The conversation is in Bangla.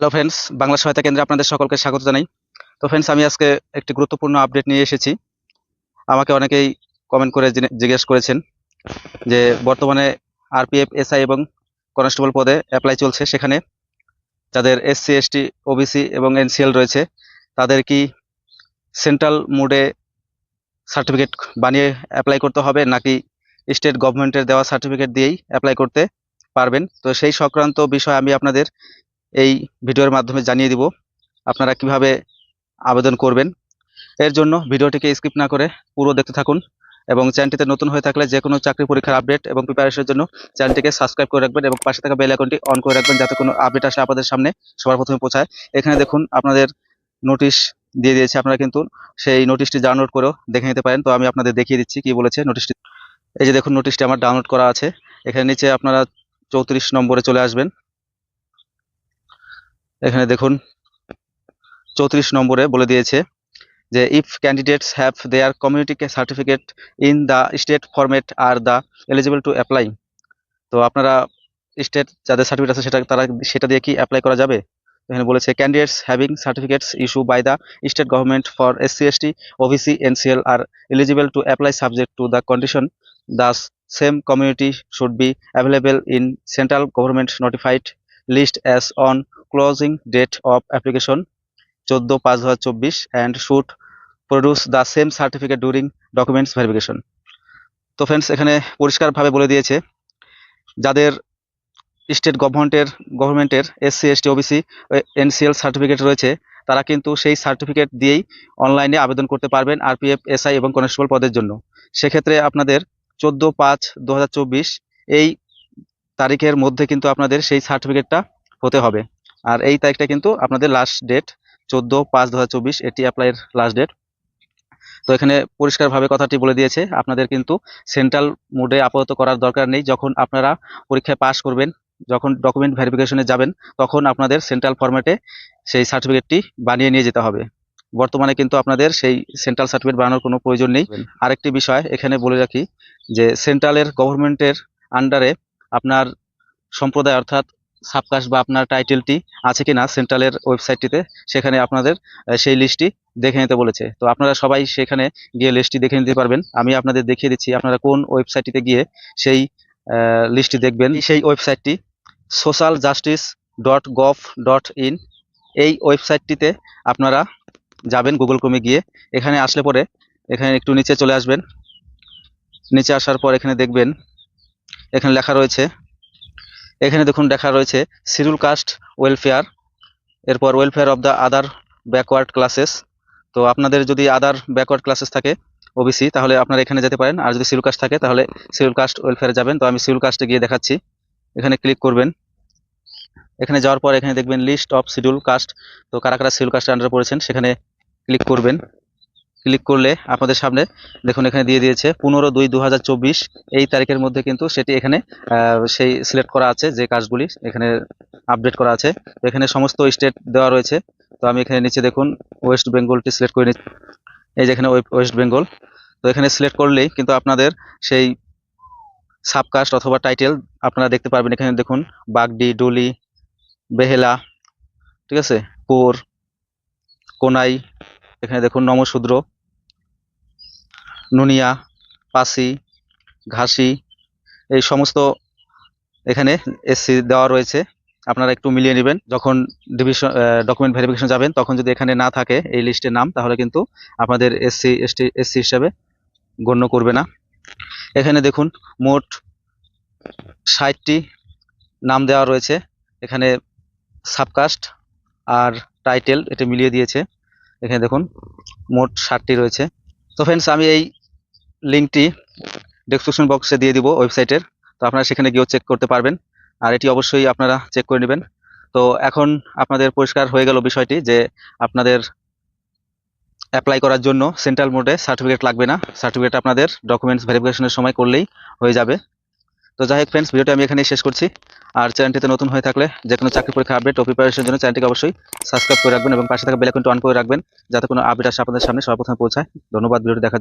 হ্যালো ফ্রেন্ডস বাংলা সহায়তা কেন্দ্রে আপনাদের সকলকে স্বাগত জানাই। তো ফ্রেন্ডস আমি আজকে একটি গুরুত্বপূর্ণ আপডেট নিয়ে এসেছি। আমাকে অনেকেই কমেন্ট করে জিজ্ঞেস করেছেন যে বর্তমানে আরপিএফ এসআই এবং কনস্টেবল পদে অ্যাপ্লাই চলছে সেখানে। যাদের এসসি এসটি ওবিসি এবং এনসিএল রয়েছে, তাদের কি সেন্ট্রাল মোডে সার্টিফিকেট বানিয়ে অ্যাপ্লাই করতে হবে, নাকি স্টেট গভর্নমেন্টের দেওয়া সার্টিফিকেট দিয়েই অ্যাপ্লাই করতে পারবেন? তো সেই সংক্রান্ত বিষয় আমি আপনাদের এই ভিডিওর মাধ্যমে জানিয়ে দিব আপনারা কীভাবে আবেদন করবেন। এর জন্য ভিডিওটিকে স্কিপ না করে পুরো দেখতে থাকুন এবং চ্যানেলটিতে নতুন হয়ে থাকলে যে কোনো চাকরি পরীক্ষার আপডেট এবং প্রিপারেশনের জন্য চ্যানেলটিকে সাবস্ক্রাইব করে রাখবেন এবং পাশে থাকা বেল আইকনটি অন করে রাখবেন যাতে কোনো আপডেট আসে আপনাদের সামনে সবার প্রথমে পৌঁছায়। এখানে দেখুন আপনাদের নোটিশ দিয়ে দিয়েছে আপনারা কিন্তু সেই নোটিশটি ডাউনলোড করেও দেখে নিতে পারেন। তো আমি আপনাদের দেখিয়ে দিচ্ছি কি বলেছে নোটিশটি এই যে দেখুন নোটিশটি আমার ডাউনলোড করা আছে। এখানে নিচে আপনারা চৌত্রিশ নম্বরে চলে আসবেন। এখানে দেখুন, চৌত্রিশ নম্বরে বলে দিয়েছে যে if candidates have their community certificate in the state format are the eligible to apply তো আপনারা স্টেট যাদের সার্টিফিকেট আছে, সেটা তারা সেটা দিয়ে কি অ্যাপ্লাই করা যাবে? এখানে বলেছে candidates having certificates issue by the state government for S SC ST OBC NCL are eligible to apply subject to the condition the same community should be available in central government notified on closing date of application চোদ্দ পাঁচ দু হাজার চব্বিশ and should produce the same certificate during documents verification তো ফ্রেন্ডস এখানে পরিষ্কারভাবে বলে দিয়েছে, যাদের স্টেট গভর্নমেন্টের গভর্নমেন্টের SC ST OBC NCL certificate রয়েছে, তারা কিন্তু সেই সার্টিফিকেট দিয়েই অনলাইনে আবেদন করতে পারবেন আরপিএফ এসআই এবং কনস্টেবল পদের জন্য। সেক্ষেত্রে আপনাদের চোদ্দ পাঁচ দু এই তারিখের মধ্যে কিন্তু আপনাদের সেই সার্টিফিকেটটা হতে হবে। আর এই তারিখটা কিন্তু আপনাদের লাস্ট ডেট চোদ্দ পাঁচ দু এটি অ্যাপ্লাইয়ের লাস্ট ডেট তো এখানে পরিষ্কারভাবে কথাটি বলে দিয়েছে আপনাদের কিন্তু সেন্ট্রাল মোডে আপাতত করার দরকার নেই। যখন আপনারা পরীক্ষায় পাশ করবেন যখন ডকুমেন্ট ভেরিফিকেশনে যাবেন তখন আপনাদের সেন্ট্রাল ফরম্যাটে সেই সার্টিফিকেটটি বানিয়ে নিয়ে যেতে হবে। বর্তমানে কিন্তু আপনাদের সেই সেন্ট্রাল সার্টিফিকেট বানানোর কোনো প্রয়োজন নেই। আরেকটি বিষয় এখানে বলে রাখি যে সেন্ট্রালের গভর্নমেন্টের আন্ডারে আপনার সম্প্রদায় অর্থাৎ সাবকাস্ট বা আপনার টাইটেলটি আছে কিনা সেন্ট্রালের ওয়েবসাইটটিতে, সেখানে আপনাদের সেই লিস্টটি দেখে নিতে বলেছে। তো আপনারা সবাই সেখানে গিয়ে লিস্টটি দেখে নিতে পারবেন। আমি আপনাদের দেখিয়ে দিচ্ছি আপনারা কোন ওয়েবসাইটটিতে গিয়ে সেই লিস্টটি দেখবেন। সেই ওয়েবসাইটটি social justice dot gov dot in এই ওয়েবসাইটটিতে আপনারা যাবেন গুগল ক্রোমে গিয়ে। এখানে আসলে পরে এখানে একটু নিচে চলে আসবেন। নিচে আসার পর এখানে দেখবেন এখানে লেখা রয়েছে। এখানে দেখুন লেখা রয়েছে শিডিউল কাস্ট ওয়েলফেয়ার এরপর welfare of the other backward classes তো আপনাদের যদি আদার ব্যাকওয়ার্ড ক্লাসেস থাকে ওবিসি তাহলে আপনারা এখানে যেতে পারেন। আর যদি শিডিউল কাস্ট থাকে, তাহলে শিডিউল কাস্ট ওয়েলফেয়ারে যাবেন। তো আমি শিডিউল কাস্টে গিয়ে দেখাচ্ছি। এখানে ক্লিক করবেন। এখানে যাওয়ার পর এখানে দেখবেন লিস্ট অফ শিডিউল কাস্ট তো কারা কারা শিডিউল কাস্টের আন্ডারে পড়েছেন, সেখানে ক্লিক করবেন। ক্লিক করলে আপনাদের সামনে দেখুন এখানে দিয়ে দিয়েছে পনেরো দুই দু এই তারিখের মধ্যে কিন্তু সেটি এখানে সেই সিলেক্ট করা আছে যে কাজগুলি এখানে আপডেট করা আছে। এখানে সমস্ত স্টেট দেওয়া রয়েছে। তো আমি এখানে নিচে দেখুন ওয়েস্ট বেঙ্গলটি সিলেক্ট করে নিচ্ছি। এই যে এখানে ওয়েস্ট বেঙ্গল তো এখানে সিলেক্ট করলেই কিন্তু আপনাদের সেই সাবকাস্ট অথবা টাইটেল আপনারা দেখতে পারবেন। এখানে দেখুন বাগডি, ডুলি, বেহেলা, ঠিক আছে? কোর, কোনাই এখানে দেখুন নমশূদ্র, নুনিয়া, পাসি, ঘাসি, এই সমস্ত এখানে এসসি দেওয়া রয়েছে। আপনারা একটু মিলিয়ে নেবেন। যখন ডিভিশন ডকুমেন্ট ভেরিফিকেশন যাবেন, তখন যদি এখানে না থাকে এই লিস্টের নাম, তাহলে কিন্তু আপনাদের এসসি এসটি এসসি হিসাবে গণ্য করবে না। এখানে দেখুন মোট ষাটটি নাম দেওয়া রয়েছে। এখানে সাবকাস্ট আর টাইটেল এটা মিলিয়ে দিয়েছে। এখানে দেখুন, মোট ষাটটি রয়েছে। তো ফ্রেন্ডস আমি এই লিঙ্কটি ডেসক্রিপশন বক্সে দিয়ে দিব ওয়েবসাইটের তো আপনারা সেখানে গিয়েও চেক করতে পারবেন। আর এটি অবশ্যই আপনারা চেক করে নেবেন। তো এখন আপনাদের পরিষ্কার হয়ে গেল বিষয়টি যে আপনাদের অ্যাপ্লাই করার জন্য সেন্ট্রাল মোডে সার্টিফিকেট লাগবে না। সার্টিফিকেট আপনাদের ডকুমেন্টস ভেরিফিকেশনের সময় করলেই হয়ে যাবে। তো যাই হোক ফ্রেন্ডস ভিডিওটা আমি এখানেই শেষ করছি আর চ্যানেলটিতে নতুন হয়ে থাকলে যে কোনো চাকরি পরীক্ষা আপডেট ও প্রিপারেশনের জন্য চ্যানেলটিকে অবশ্যই সাবস্ক্রাইব করে রাখবেন এবং পাশে থাকা বেলাকনটি অন করে রাখবেন, যাতে কোনো আপডেট আসে আপনাদের সামনে সর্বপ্রথমে পৌঁছায় ধন্যবাদ, ভিডিওটি দেখার।